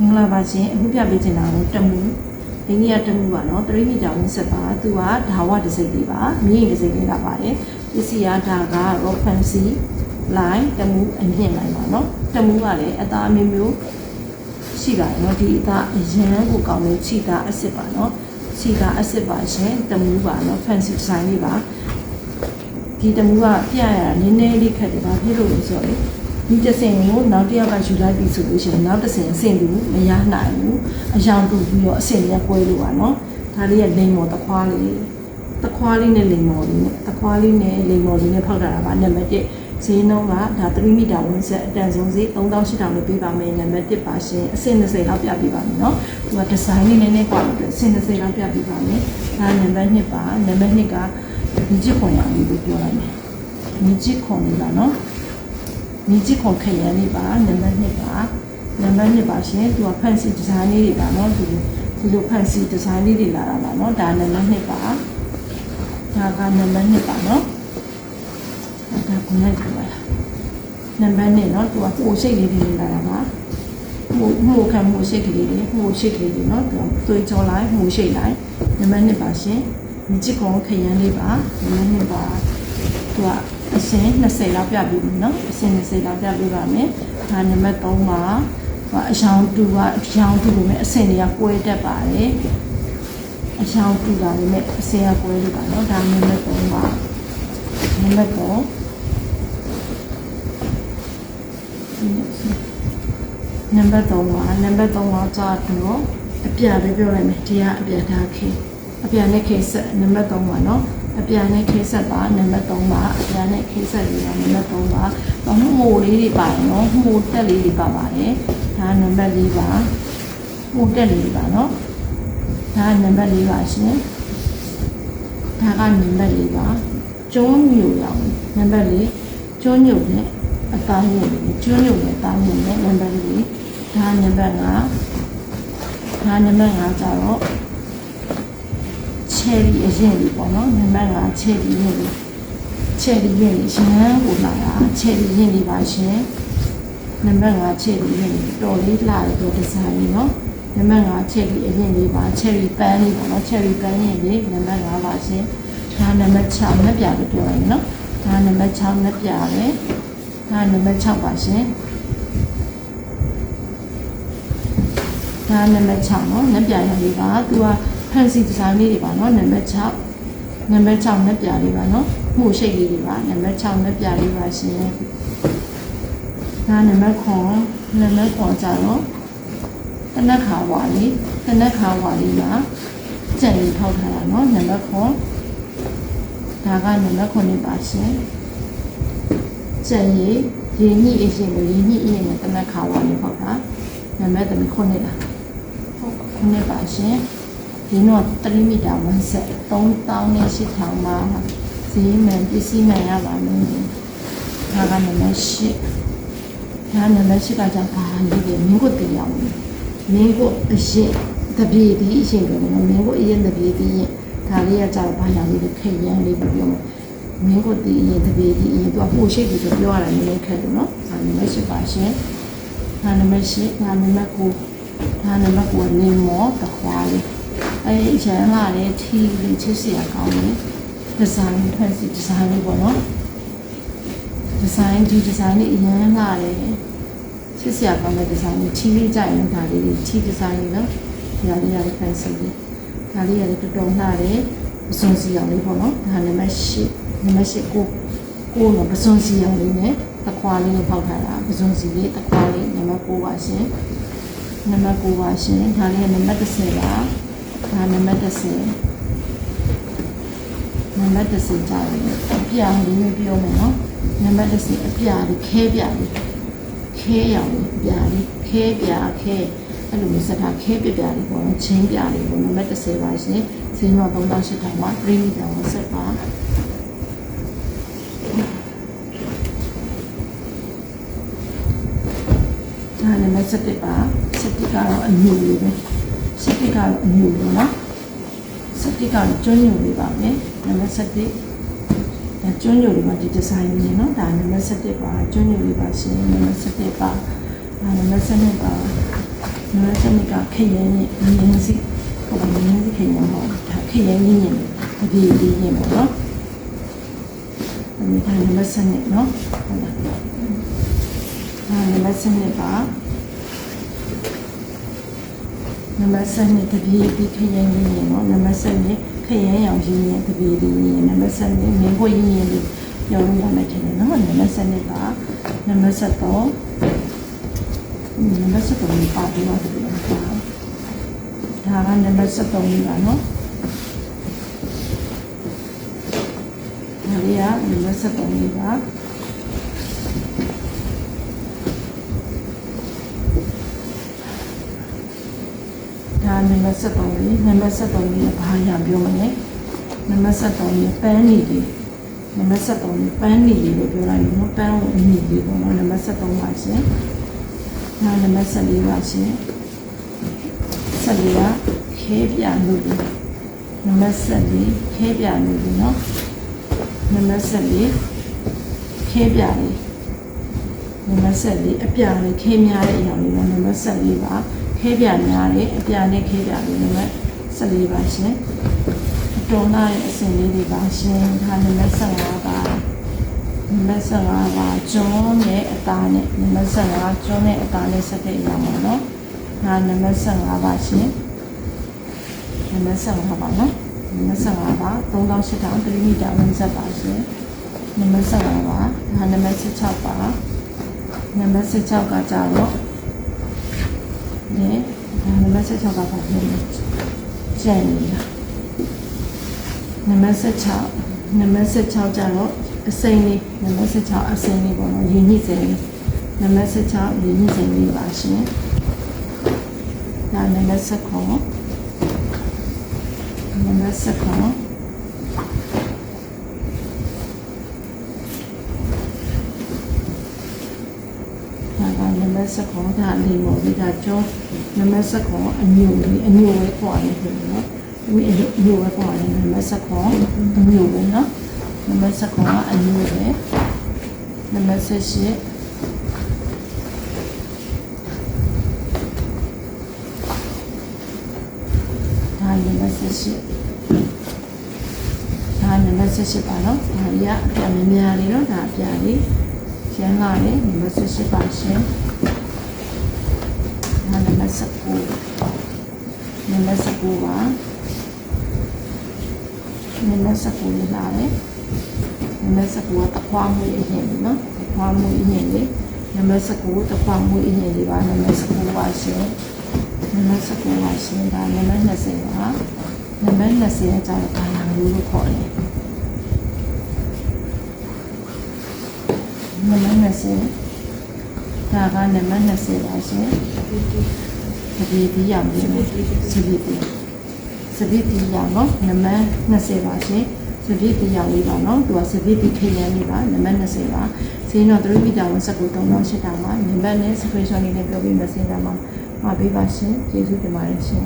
မင်္ဂလာပါရှင်အခုပြပေးချင်တာတော့တမူအိန္ဒိယတမူပါနော်3မီတာဝင်းဆက်ပါသူကဓာဝတစ်စိတ်လေးပါမြင့်တစ်စိတ်လေးလာပါတယ်ပစ္စည်းရဒါက rock fancy line တမူအမြင့်လိုက်ပါနော်တမူကလည်းအသားမျိုးမျိုးရှိပါတယ်နော်ဒီအသားအရန်ကိုကောင်းတဲ့ခြိသားအစ်စ်ပါနော်ခြိသားအစ်စ်ပါရှင်တမူပါနော် fancy design လေးပါဒီတမှုကပြရတာနည်းနည်းလေးခက်တယ်ဗာဖြစ်လို့လဲဆိုတော့လေ ဒီတစ်စင်ကိုနောက်တစ်ယောက်ကယူလိုက်ပြီဆိုလို့ရှိရင်နောက်တစ်စင်အဆင့်တူမရနိုင်ဘူးအယောင်တူပြီးတော့အဆင့်ရကွဲလို့ပါနော်ဒါလေးကလိမ်မော်တခွားလေးတခွားလေးနဲ့လိမ်မော်လေးနဲ့တခွားလေးနဲ့လိမ်မော်လေးနဲ့ဖောက်တာပါနံပါတ်1ဈေးနှုန်းကဒါ3မီတာဝင်းဆက်အတန်ဆုံးဈေး3800လို့ပေးပါမယ်နံပါတ်1ပါရှင်အဆင့်20လောက်ပြပေးပါမယ်နော်သူကဒီဇိုင်းလေးနည်းနည်းကွာလို့အဆင့်20လောက်ပြပေးပါမယ်ဒါနံပါတ်2ပါနံပါတ်2ကဒီချစ်ခွန်ရလေးကိုပြောလိုက်မယ်မြစ်ချစ်ခွန်လေးပါနော် မြစ်ချစ်ခွန်ခရမ်းလေးပါနံပါတ်2ပါနံပါတ်2ပါရှင်သူကဖန်စီဒီဇိုင်းလေးတွေပါနော်ဒီလိုဒီလိုဖန်စီဒီဇိုင်းလေးတွေလာတာပါနော်ဒါနံပါတ်2ပါဒါကနံပါတ်2ပါနော်ဒါကလည်းဒီပါနံပါတ်2နော်သူကပိုရှိတ်လေးတွေလာတာပါဟိုဟိုခံဟိုရှိတ်ကလေးတွေဟိုရှိတ်ကလေးတွေနော်သူကသွေးကြောလိုက်ဟိုရှိတ်လိုက်နံပါတ်2ပါရှင်မြစ်ချစ်ခွန်ခရမ်းလေးပါနံပါတ်2ပါသူက အရှင်20လောက်ပြပေးပြီနော်အရှင်20လောက်ပြပေးပါမယ်ဒါနံပါတ်3ပါအရောင်တူကအရောင်တူလို့မဲ့အစင်တွေကကွဲတတ်ပါတယ်အရောင်တူတာလည်းမဲ့အစင်ကကွဲလို့ပါနော်ဒါနံပါတ်3ပါနံပါတ်3နံပါတ်3ပါနံပါတ်3ပါကြာတော့အပြပဲပြောလိုက်မယ်ဒီကအပြဒါခေအပြနဲ့ခေဆက်နံပါတ်3ပါနော် အပြန်နဲ့ခေးဆက်ပါနံပါတ်3ပါအပြန်နဲ့ခေးဆက်လေးပါနံပါတ်3ပါတော့မိုးလေးတွေပါနော်မိုးတက်လေးတွေပါပါတယ်ဒါနံပါတ်4ပါမိုးတက်လေးတွေပါနော်ဒါနံပါတ်4ပါရှင်ဒါကနံပါတ်4ပါကျွန်းညိုရောင်နံပါတ်4ကျွန်းညိုနဲ့အသားညိုနဲ့ကျွန်းညိုနဲ့အသားညိုနဲ့နံပါတ်4ဒါနံပါတ်5ဒါနံပါတ်5ကျတော့ချ ယ်ရီအရင်လေးပေါ့နော်နံပါတ်5ချယ်ရီရင်လေးချယ်ရီရင်လေးရမ်းကိုလာတာချယ်ရီရင်လေးပါရှင်နံပါတ်5ချယ်ရီရင်လေးတော်လေးလာတဲ့ဒီဇိုင်းလေးနော်နံပါတ်5ချယ်ရီအရင်လေးပါချယ်ရီပန်းလေးပေါ့နော်ချယ်ရီပန်းရင်လေးနံပါတ်5ပါရှင်ဒါနံပါတ်6နှစ်ပြလို့ပြောရင်နော်ဒါနံပါတ်6နှစ်ပြပဲဒါနံပါတ်6ပါရှင်ဒါနံပါတ်6နော်နှစ်ပြရလေးပါသူက fancy design လေးတွေပါနော်နံပါတ်6နံပါတ်6နဲ့ပြလေးပါနော်မှုရှိတ်လေးတွေပါနံပါတ်6နဲ့ပြလေးပါရှင်ဒါနံပါတ်9နံပါတ်9ကြတော့တနက်ခါဝါလေးတနက်ခါဝါလေးမှာကြံ့ရင်ထောက်ထားတာနော်နံပါတ်9ဒါကနံပါတ်9ပါရှင်ကြံ့ရင်ရေညှိအရှင်ကိုရေညှိအရင်နဲ့တနက်ခါဝါလေးပေါ့တာနံပါတ်9လားဟုတ်ပါ9ပါရှင် ဒီတော့3မီတာဝန်းဆက်3800မှာဈေးမှန်ပစ္စည်းမှန်ရပါမယ်။ဒါကနံပါတ်8ဒါနံပါတ်8ကကြောင့်ဘာလေးလဲမင်းကိုတင်ရအောင်။မင်းကိုအရင်တပြေဒီအရင်ကမင်းကိုအရင်တပြေဒီရင်ဒါလေးကကြောင့်ဘာရောင်လေးလဲခိရန်လေးပြောမယ်။မင်းကိုဒီအရင်တပြေဒီအရင်သူကပို့ရှိတ်ပြီးပြောရတာနည်းနည်းခက်တယ်နော်။ဒါနံပါတ်8ပါရှင်။ဒါနံပါတ်8ဒါနံပါတ်9ဒါနံပါတ်9နေမောတခွာလေး အဲရန်လာတဲ့ထီလေးချစ်စရာကောင်းတယ်ဒီဇိုင်းဖန်စီဒီဇိုင်းလေးပေါ့နော်ဒီဇိုင်းဒီဒီဇိုင်းလေးအရန်လာတယ်ချစ်စရာကောင်းတဲ့ဒီဇိုင်းလေးထီလေးကြိုက်ရင်ဒါလေးထီဒီဇိုင်းလေးနော်ဒီဟာလေးရတဲ့ဖန်စီလေးဒါလေးရတယ်တော်တော်လှတယ်ပစွန်စီအောင်လေးပေါ့နော်ဒါနံပါတ်8နံပါတ်8ကိုကိုနော်ပစွန်စီအောင်လေးနဲ့တခွာလေးကိုဖောက်ထားတာပစွန်စီလေးတခွာလေးနံပါတ်9ပါရှင်နံပါတ်9ပါရှင်ဒါလေးကနံပါတ်10ပါ ဒါနံပါတ်10နံပါတ်10ကြာတယ်အပြာလေးမျိုးပြောမယ်နော်နံပါတ်10အပြာလေးခဲပြလေးခဲရောင်လေးပြာလေးခဲပြာခဲအဲ့လိုမျိုးစတာခဲပြပြလေးပေါ့နော်ချင်းပြလေးပေါ့နံပါတ်10ပါရှင်ဈေးတော့3800မှာ3မီတာဝဆက်ပါဒါနံပါတ်7ပါ7ကတော့အညူလေးပဲ 7ကတော့အညူလေးနော်7ကတော့ကျွန်းညူလေးပါမယ်နံပါတ်7ဒါကျွန်းညူလေးမှာဒီဒီဇိုင်းလေးနော်ဒါနံပါတ်7ပါကျွန်းညူလေးပါရှင်နံပါတ်7ပါဒါနံပါတ်7ပါနံပါတ်7ကခရမ်းနဲ့ငင်းစီဟိုငင်းစီခရမ်းပေါ့ဒါခရမ်းငင်းရင်အဒီဒီရင်ပေါ့နော်ဒီကနံပါတ်7နော်ဟုတ်လားဒါနံပါတ်7ပါ နံပါတ်7တပြေးပြီးခရမ်းငင်းရင်နော်နံပါတ်7ခရမ်းရောင်ရင်းရင်တပြေးဒီရင်နံပါတ်7မင်းခွေရင်းရင်ပြောလို့ရမယ်ထင်တယ်နော်နံပါတ်7ပါနံပါတ်7နံပါတ်7ကိုပါပြီးတော့ဒီလိုပါဒါကနံပါတ်7ကြီးပါနော်ဒါလေးကနံပါတ်7ကြီးပါ နံပါတ်7ကြီးနံပါတ်7ကြီးကဘာရပြောမလဲနံပါတ်7ကြီးပန်းနေတယ်နံပါတ်7ကြီးပန်းနေတယ်လို့ပြောလိုက်လို့နော်ပန်းကိုအမိလေးပေါ့နော်နံပါတ်7ပါရှင်နာနံပါတ်14ပါရှင်14ကခဲပြလို့ဒီနံပါတ်14ခဲပြလို့ဒီနော်နံပါတ်14ခဲပြလေးနံပါတ်14အပြလေးခဲများတဲ့အရာလေးနော်နံပါတ်14ပါ ခဲပြများတဲ့အပြနဲ့ခဲပြလေးနံပါတ်14ပါရှင်အတော်လာရဲ့အစင်လေးတွေပါရှင်ဒါနံပါတ်15ပါနံပါတ်15ပါကျွန်းနဲ့အသားနဲ့နံပါတ်15ကျွန်းနဲ့အသားနဲ့ဆက်တဲ့အရာပါနော်။ဒါနံပါတ်15ပါရှင်။နံပါတ်15ပါနော်။နံပါတ်15ပါ3800 3မီတာဝင်ဆက်ပါရှင်။နံပါတ်15ပါဒါနံပါတ်16ပါနံပါတ်16ကကြတော့ ဒီဒါနံပါတ်16ကပါဖြစ်နေကျန်နေတာနံပါတ်16နံပါတ်16ကြတော့အစိမ့်လေးနံပါတ်16အစိမ့်လေးပေါ့နော်ရင်းညစ်စိမ့်လေးနံပါတ်16ရင်းညစ်စိမ့်လေးပါရှင်ဒါနံပါတ်19နံပါတ်19 ဒါကနံပါတ်19ဒါလေးမို့ဒီဒါကျော်နံပါတ်19အညိုလေးအညိုလေးပွားနေပြီနော်ဒီအညိုလေးပွားနေနံပါတ်19အညိုလေးနော်နံပါတ်19ကအညိုလေးနံပါတ်18ဒါနံပါတ်18ဒါနံပါတ်18ပါနော်ဒါကြီးကအပြများများလေးနော်ဒါအပြလေး ကျန်းလာတယ်နံပါတ်18ပါရှင်ဒါနံပါတ်19နံပါတ်19ပါနံပါတ်19လေးလာတယ်နံပါတ်19ကတခွားမှုအရင်လေးနော်တခွားမှုအရင်လေးနံပါတ်19တခွားမှုအရင်လေးပါနံပါတ်19ပါရှင်နံပါတ်19ပါရှင်ဒါနံပါတ်20ပါနံပါတ်20ကကြာတော့ဘာလာလို့လို့ခေါ်တယ် နံပါတ်20ဒါကနံပါတ်20ပါရှင်တပည့်ဒီရမယ်စပည့်ဒီစပည့်ဒီရနော်နံပါတ်20ပါရှင်စပည့်ဒီရလေးပါနော်သူကစပည့်ဒီခရမ်းလေးပါနံပါတ်20ပါဈေးတော့3မီတာဝင်ဆက်ကို3000တာပါနံပါတ်နဲ့ screenshot လေးနဲ့ပြောပြီး messenger မှာမှာပေးပါရှင်ကျေးဇူးတင်ပါတယ်ရှင်